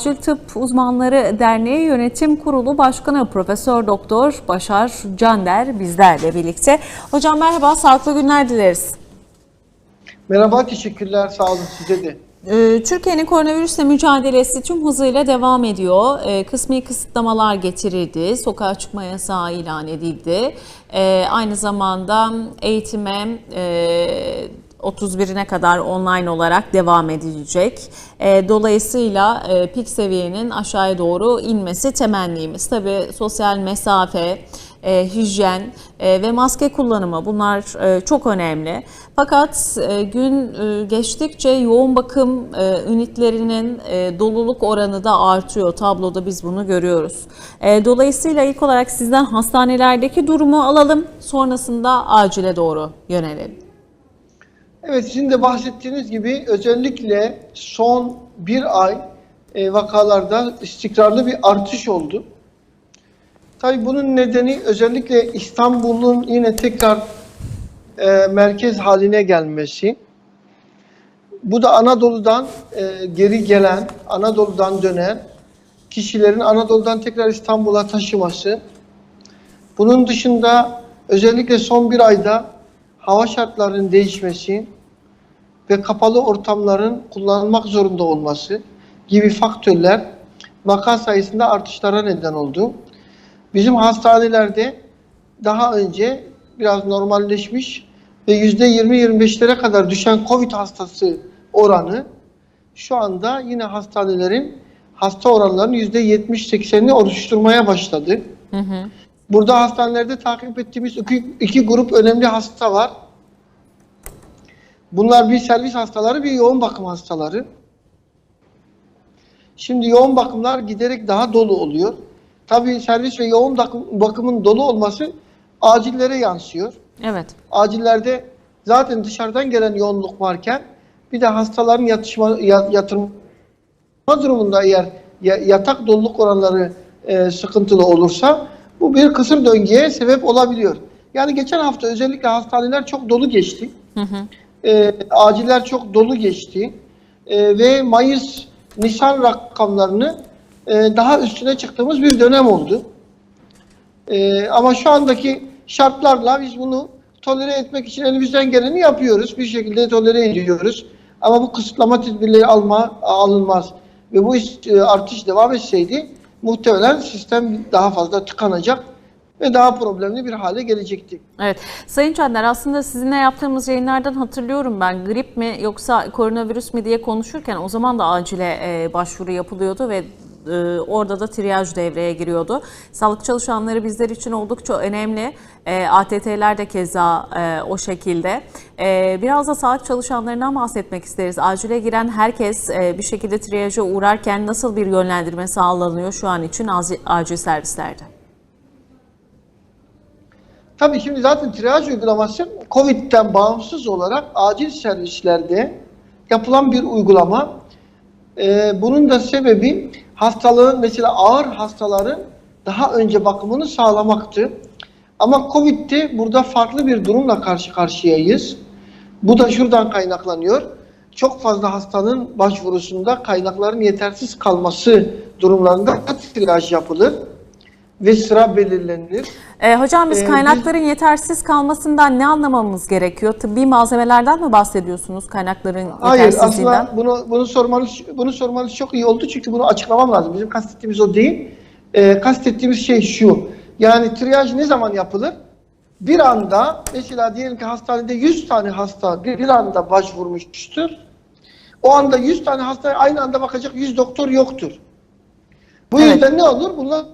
Acil Tıp Uzmanları Derneği Yönetim Kurulu Başkanı Profesör Doktor Başar Cander bizlerle birlikte. Hocam merhaba, sağlıklı günler dileriz. Merhaba, teşekkürler. Sağ olun size de. Ee, Türkiye'nin koronavirüsle mücadelesi tüm hızıyla devam ediyor. Ee, Kısmi kısıtlamalar getirildi, sokağa çıkma yasağı ilan edildi. Ee, Aynı zamanda eğitime e, 31'ine kadar online olarak devam edilecek. E, Dolayısıyla e, pik seviyenin aşağıya doğru inmesi temennimiz. Tabii sosyal mesafe, e, hijyen ve maske kullanımı bunlar çok önemli. Fakat gün geçtikçe yoğun bakım ünitlerinin doluluk oranı da artıyor. Tabloda biz bunu görüyoruz. Dolayısıyla ilk olarak sizden hastanelerdeki durumu alalım. Sonrasında acile doğru yönelelim. Evet, sizin de bahsettiğiniz gibi özellikle son bir ay e, vakalarda istikrarlı bir artış oldu. Tabii bunun nedeni özellikle İstanbul'un yine tekrar e, merkez haline gelmesi. Bu da Anadolu'dan e, geri gelen, Anadolu'dan dönen kişilerin Anadolu'dan tekrar İstanbul'a taşıması. Bunun dışında özellikle son bir ayda hava şartlarının değişmesi ve kapalı ortamların kullanılmak zorunda olması gibi faktörler vaka sayısında artışlara neden oldu. Bizim hastanelerde daha önce biraz normalleşmiş ve %20-25'lere kadar düşen COVID hastası oranı şu anda yine hastanelerin hasta oranlarının %70-80'ini oluşturmaya başladı. Hı hı. Burada hastanelerde takip ettiğimiz iki, iki grup önemli hasta var. Bunlar bir servis hastaları, bir yoğun bakım hastaları. Şimdi yoğun bakımlar giderek daha dolu oluyor. Tabii servis ve yoğun bakım, bakımın dolu olması acillere yansıyor. Evet. Acillerde zaten dışarıdan gelen yoğunluk varken bir de hastaların yatışma, ya- yatırma durumunda eğer ya- yatak doluluk oranları e, sıkıntılı olursa bu bir kısır döngüye sebep olabiliyor. Yani geçen hafta özellikle hastaneler çok dolu geçti. Hı hı. E, aciller çok dolu geçti. E, ve Mayıs, Nisan rakamlarını e, daha üstüne çıktığımız bir dönem oldu. E, ama şu andaki şartlarla biz bunu tolere etmek için elimizden geleni yapıyoruz. Bir şekilde tolere ediyoruz. Ama bu kısıtlama tedbirleri alma, alınmaz. Ve bu e, artış devam etseydi muhtemelen sistem daha fazla tıkanacak ve daha problemli bir hale gelecekti. Evet. Sayın Cander aslında sizinle yaptığımız yayınlardan hatırlıyorum ben grip mi yoksa koronavirüs mi diye konuşurken o zaman da acile e, başvuru yapılıyordu ve e, orada da triyaj devreye giriyordu. Sağlık çalışanları bizler için oldukça önemli. E, ATT'ler de keza e, o şekilde. E, biraz da sağlık çalışanlarından bahsetmek isteriz. Acile giren herkes e, bir şekilde triyaja uğrarken nasıl bir yönlendirme sağlanıyor şu an için acil servislerde? Tabii şimdi zaten triyaj uygulaması Covid'den bağımsız olarak acil servislerde yapılan bir uygulama. Ee, bunun da sebebi hastalığın mesela ağır hastaların daha önce bakımını sağlamaktı. Ama Covid'de burada farklı bir durumla karşı karşıyayız. Bu da şuradan kaynaklanıyor. Çok fazla hastanın başvurusunda kaynakların yetersiz kalması durumlarında triyaj yapılır ve sıra belirlenir. E, hocam biz Ee, kaynakların yetersiz kalmasından ne anlamamız gerekiyor? Tıbbi malzemelerden mi bahsediyorsunuz kaynakların Hayır yetersizliğinden? aslında bunu bunu sormanız bunu sormanız çok iyi oldu çünkü bunu açıklamam lazım. Bizim kastettiğimiz o değil. Ee, kastettiğimiz şey şu. Yani triyaj ne zaman yapılır? Bir anda mesela diyelim ki hastanede 100 tane hasta bir anda başvurmuştur. O anda 100 tane hastaya aynı anda bakacak 100 doktor yoktur. Bu Evet. yüzden ne olur? Bunlar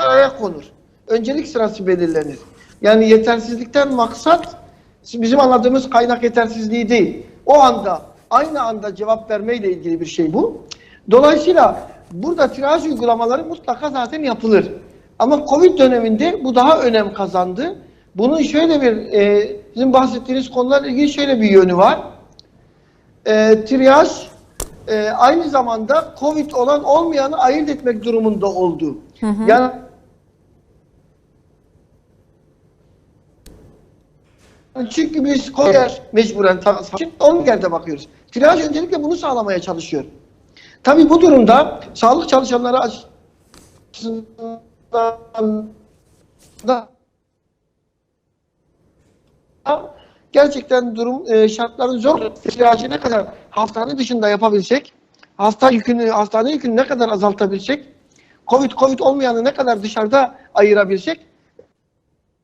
araya konur. Öncelik sırası belirlenir. Yani yetersizlikten maksat bizim anladığımız kaynak yetersizliği değil. O anda aynı anda cevap vermeyle ilgili bir şey bu. Dolayısıyla burada triyaj uygulamaları mutlaka zaten yapılır. Ama Covid döneminde bu daha önem kazandı. Bunun şöyle bir, e, sizin bahsettiğiniz konularla ilgili şöyle bir yönü var. E, triyaj e, aynı zamanda Covid olan olmayanı ayırt etmek durumunda oldu. Yani çünkü biz Covid mecburen için onun yerde bakıyoruz. Triyaj öncelikle bunu sağlamaya çalışıyor. Tabii bu durumda sağlık çalışanları gerçekten durum e, şartların zor ihtiyacı ne kadar hastane dışında yapabilsek, hasta yükünü, hastane yükünü ne kadar azaltabilsek, Covid Covid olmayanı ne kadar dışarıda ayırabilsek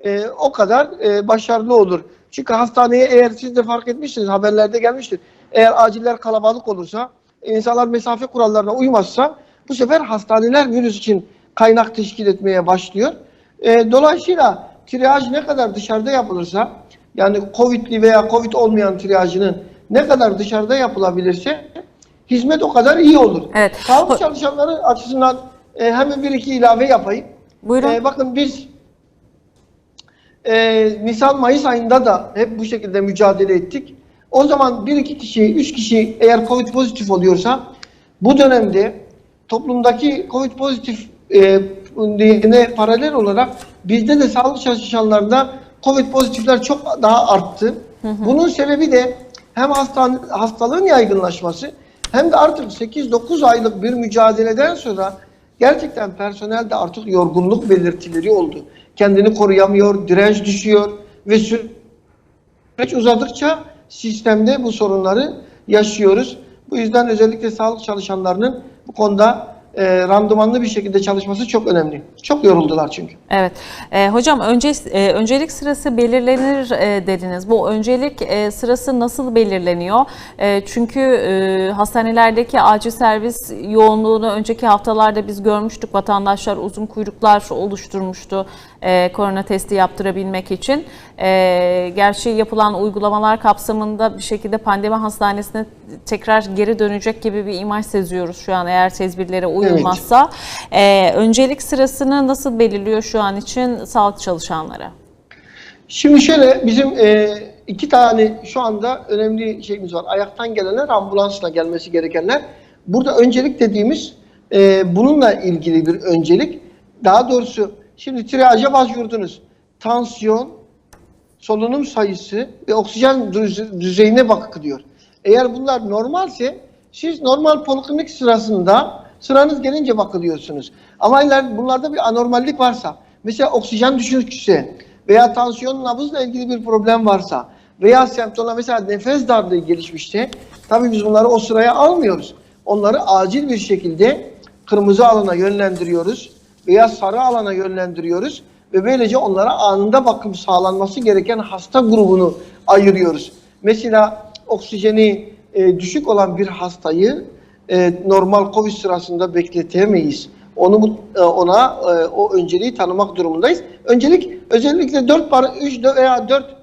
e, o kadar e, başarılı olur. Çünkü hastaneye eğer siz de fark etmişsiniz haberlerde gelmiştir. Eğer aciller kalabalık olursa, insanlar mesafe kurallarına uymazsa bu sefer hastaneler virüs için kaynak teşkil etmeye başlıyor. E, dolayısıyla triyaj ne kadar dışarıda yapılırsa yani Covid'li veya Covid olmayan triyajının ne kadar dışarıda yapılabilirse hizmet o kadar iyi olur. Evet. Sağlık çalışanları açısından e, hemen bir iki ilave yapayım. Buyurun. E, bakın biz e, Nisan-Mayıs ayında da hep bu şekilde mücadele ettik. O zaman bir iki kişi, üç kişi eğer Covid pozitif oluyorsa bu dönemde toplumdaki Covid pozitif e, paralel olarak bizde de sağlık çalışanlarında Covid pozitifler çok daha arttı. Bunun sebebi de hem hastan, hastalığın yaygınlaşması hem de artık 8-9 aylık bir mücadeleden sonra gerçekten personelde artık yorgunluk belirtileri oldu. Kendini koruyamıyor, direnç düşüyor ve süreç uzadıkça sistemde bu sorunları yaşıyoruz. Bu yüzden özellikle sağlık çalışanlarının bu konuda e, randımanlı bir şekilde çalışması çok önemli. Çok yoruldular çünkü. Evet. E, hocam önce e, öncelik sırası belirlenir e, dediniz. Bu öncelik e, sırası nasıl belirleniyor? E, çünkü e, hastanelerdeki acil servis yoğunluğunu önceki haftalarda biz görmüştük. Vatandaşlar uzun kuyruklar oluşturmuştu e, korona testi yaptırabilmek için. E, gerçi yapılan uygulamalar kapsamında bir şekilde pandemi hastanesine tekrar geri dönecek gibi bir imaj seziyoruz şu an eğer tedbirlere uyulmazsa. E, öncelik sırasını nasıl belirliyor şu an için sağlık çalışanları? Şimdi şöyle bizim e, iki tane şu anda önemli şeyimiz var. Ayaktan gelenler, ambulansla gelmesi gerekenler. Burada öncelik dediğimiz e, bununla ilgili bir öncelik. Daha doğrusu şimdi triyaja başvurdunuz. Tansiyon, solunum sayısı ve oksijen düze- düzeyine bakılıyor. Eğer bunlar normalse siz normal poliklinik sırasında sıranız gelince bakılıyorsunuz. Ama bunlarda bir anormallik varsa, mesela oksijen düşükse veya tansiyon nabızla ilgili bir problem varsa veya semptomlar mesela nefes darlığı gelişmişse tabii biz bunları o sıraya almıyoruz. Onları acil bir şekilde kırmızı alana yönlendiriyoruz veya sarı alana yönlendiriyoruz ve böylece onlara anında bakım sağlanması gereken hasta grubunu ayırıyoruz. Mesela oksijeni e, düşük olan bir hastayı e, normal COVID sırasında bekletemeyiz. Onu e, ona e, o önceliği tanımak durumundayız. Öncelik özellikle 4 para 3 veya 4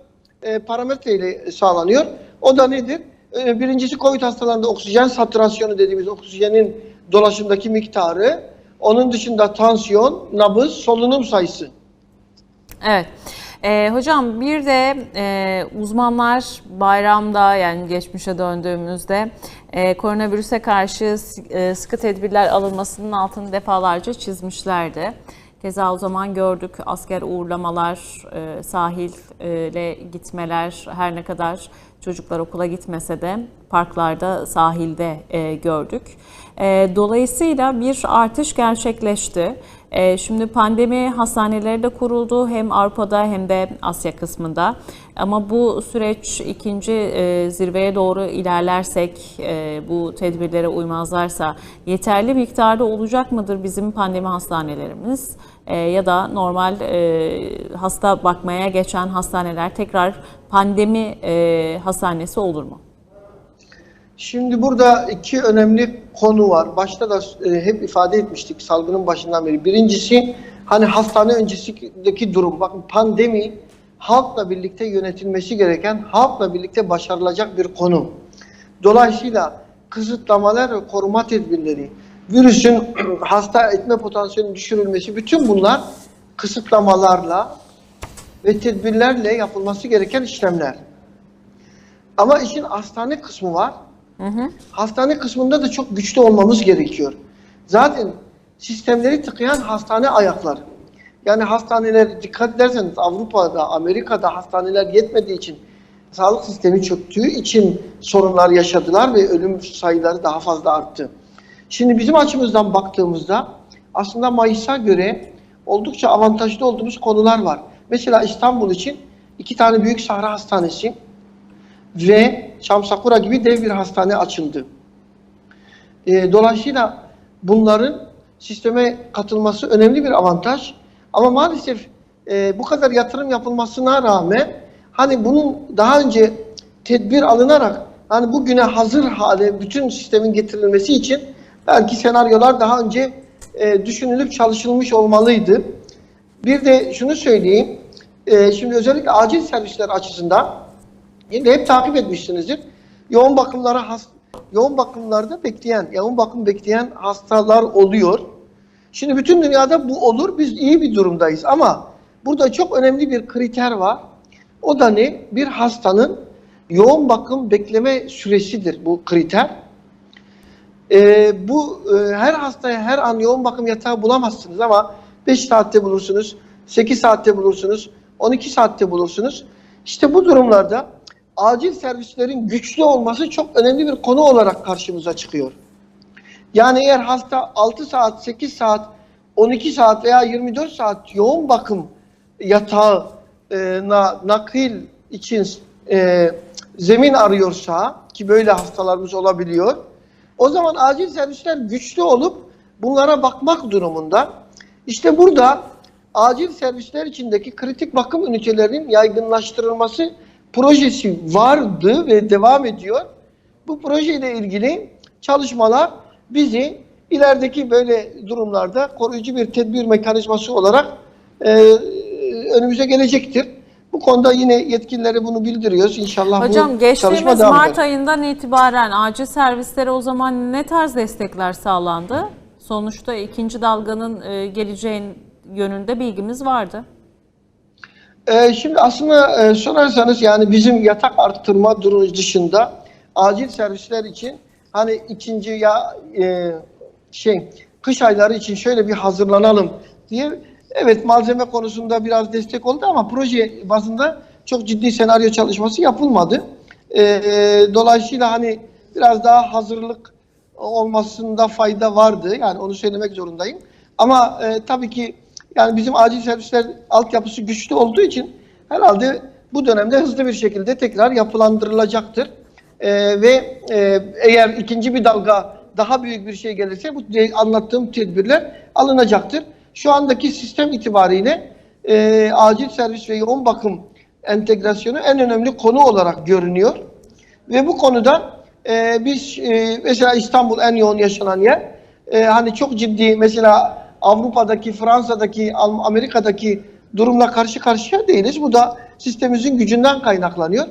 e, parametre ile sağlanıyor. O da nedir? Birincisi COVID hastalarında oksijen satürasyonu dediğimiz oksijenin dolaşımdaki miktarı. Onun dışında tansiyon, nabız, solunum sayısı. Evet. Ee, hocam bir de e, uzmanlar bayramda yani geçmişe döndüğümüzde e, koronavirüse karşı e, sıkı tedbirler alınmasının altını defalarca çizmişlerdi. Keza o zaman gördük asker uğurlamalar, e, sahile gitmeler her ne kadar çocuklar okula gitmese de parklarda, sahilde e, gördük. E, dolayısıyla bir artış gerçekleşti. Şimdi pandemi hastaneleri de kuruldu hem Avrupa'da hem de Asya kısmında. Ama bu süreç ikinci e, zirveye doğru ilerlersek, e, bu tedbirlere uymazlarsa yeterli miktarda olacak mıdır bizim pandemi hastanelerimiz? E, ya da normal e, hasta bakmaya geçen hastaneler tekrar pandemi e, hastanesi olur mu? Şimdi burada iki önemli konu var. Başta da e, hep ifade etmiştik salgının başından beri. Birincisi hani hastane öncesindeki durum. Bakın pandemi halkla birlikte yönetilmesi gereken, halkla birlikte başarılacak bir konu. Dolayısıyla kısıtlamalar ve koruma tedbirleri, virüsün hasta etme potansiyelinin düşürülmesi bütün bunlar kısıtlamalarla ve tedbirlerle yapılması gereken işlemler. Ama işin hastane kısmı var. Hastane kısmında da çok güçlü olmamız gerekiyor. Zaten sistemleri tıkayan hastane ayakları. Yani hastaneler dikkat ederseniz Avrupa'da, Amerika'da hastaneler yetmediği için sağlık sistemi çöktüğü için sorunlar yaşadılar ve ölüm sayıları daha fazla arttı. Şimdi bizim açımızdan baktığımızda aslında Mayıs'a göre oldukça avantajlı olduğumuz konular var. Mesela İstanbul için iki tane büyük sahra hastanesi ve Şamsakura gibi dev bir hastane açıldı. E, dolayısıyla bunların sisteme katılması önemli bir avantaj. Ama maalesef e, bu kadar yatırım yapılmasına rağmen hani bunun daha önce tedbir alınarak hani bugüne hazır hale bütün sistemin getirilmesi için belki senaryolar daha önce e, düşünülüp çalışılmış olmalıydı. Bir de şunu söyleyeyim. e, şimdi özellikle acil servisler açısından Yine hep takip etmişsinizdir. Yoğun bakımlara has, yoğun bakımlarda bekleyen, yoğun bakım bekleyen hastalar oluyor. Şimdi bütün dünyada bu olur. Biz iyi bir durumdayız ama burada çok önemli bir kriter var. O da ne? Bir hastanın yoğun bakım bekleme süresidir bu kriter. Ee, bu e, her hastaya her an yoğun bakım yatağı bulamazsınız ama 5 saatte bulursunuz, 8 saatte bulursunuz, 12 saatte bulursunuz. İşte bu durumlarda acil servislerin güçlü olması çok önemli bir konu olarak karşımıza çıkıyor. Yani eğer hasta 6 saat, 8 saat, 12 saat veya 24 saat yoğun bakım yatağına nakil için e, zemin arıyorsa ki böyle hastalarımız olabiliyor. O zaman acil servisler güçlü olup bunlara bakmak durumunda. İşte burada acil servisler içindeki kritik bakım ünitelerinin yaygınlaştırılması projesi vardı ve devam ediyor. Bu projeyle ilgili çalışmalar bizi ilerideki böyle durumlarda koruyucu bir tedbir mekanizması olarak e, önümüze gelecektir. Bu konuda yine yetkililere bunu bildiriyoruz. İnşallah bu Hocam çalışma geçtiğimiz devam Mart eder. ayından itibaren acil servislere o zaman ne tarz destekler sağlandı? Sonuçta ikinci dalganın e, geleceğin yönünde bilgimiz vardı. Ee, şimdi aslında e, sorarsanız yani bizim yatak arttırma durumu dışında acil servisler için hani ikinci ya e, şey kış ayları için şöyle bir hazırlanalım diye evet malzeme konusunda biraz destek oldu ama proje bazında çok ciddi senaryo çalışması yapılmadı. Ee, dolayısıyla hani biraz daha hazırlık olmasında fayda vardı. Yani onu söylemek zorundayım. Ama e, tabii ki yani bizim acil servisler altyapısı güçlü olduğu için herhalde bu dönemde hızlı bir şekilde tekrar yapılandırılacaktır. E, ve e, eğer ikinci bir dalga daha büyük bir şey gelirse bu anlattığım tedbirler alınacaktır. Şu andaki sistem itibariyle e, acil servis ve yoğun bakım entegrasyonu en önemli konu olarak görünüyor. Ve bu konuda e, biz e, mesela İstanbul en yoğun yaşanan yer. E, hani çok ciddi mesela Avrupa'daki, Fransa'daki, Am- Amerika'daki durumla karşı karşıya değiliz. Bu da sistemimizin gücünden kaynaklanıyor.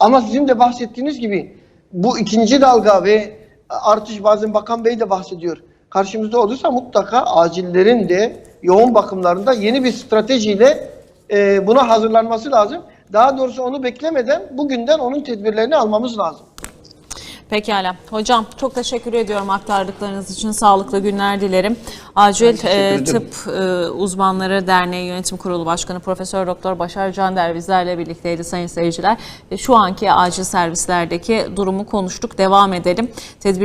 Ama sizin de bahsettiğiniz gibi bu ikinci dalga ve artış bazen Bakan Bey de bahsediyor. Karşımızda olursa mutlaka acillerin de yoğun bakımlarında yeni bir stratejiyle e, buna hazırlanması lazım. Daha doğrusu onu beklemeden bugünden onun tedbirlerini almamız lazım. Pekala. Hocam çok teşekkür ediyorum aktardıklarınız için. Sağlıklı günler dilerim. Acil e. Tıp e, Uzmanları Derneği Yönetim Kurulu Başkanı Profesör Doktor Başar Cander bizlerle birlikteydi sayın seyirciler. E, Şu anki acil servislerdeki durumu konuştuk. Devam edelim. Tedbir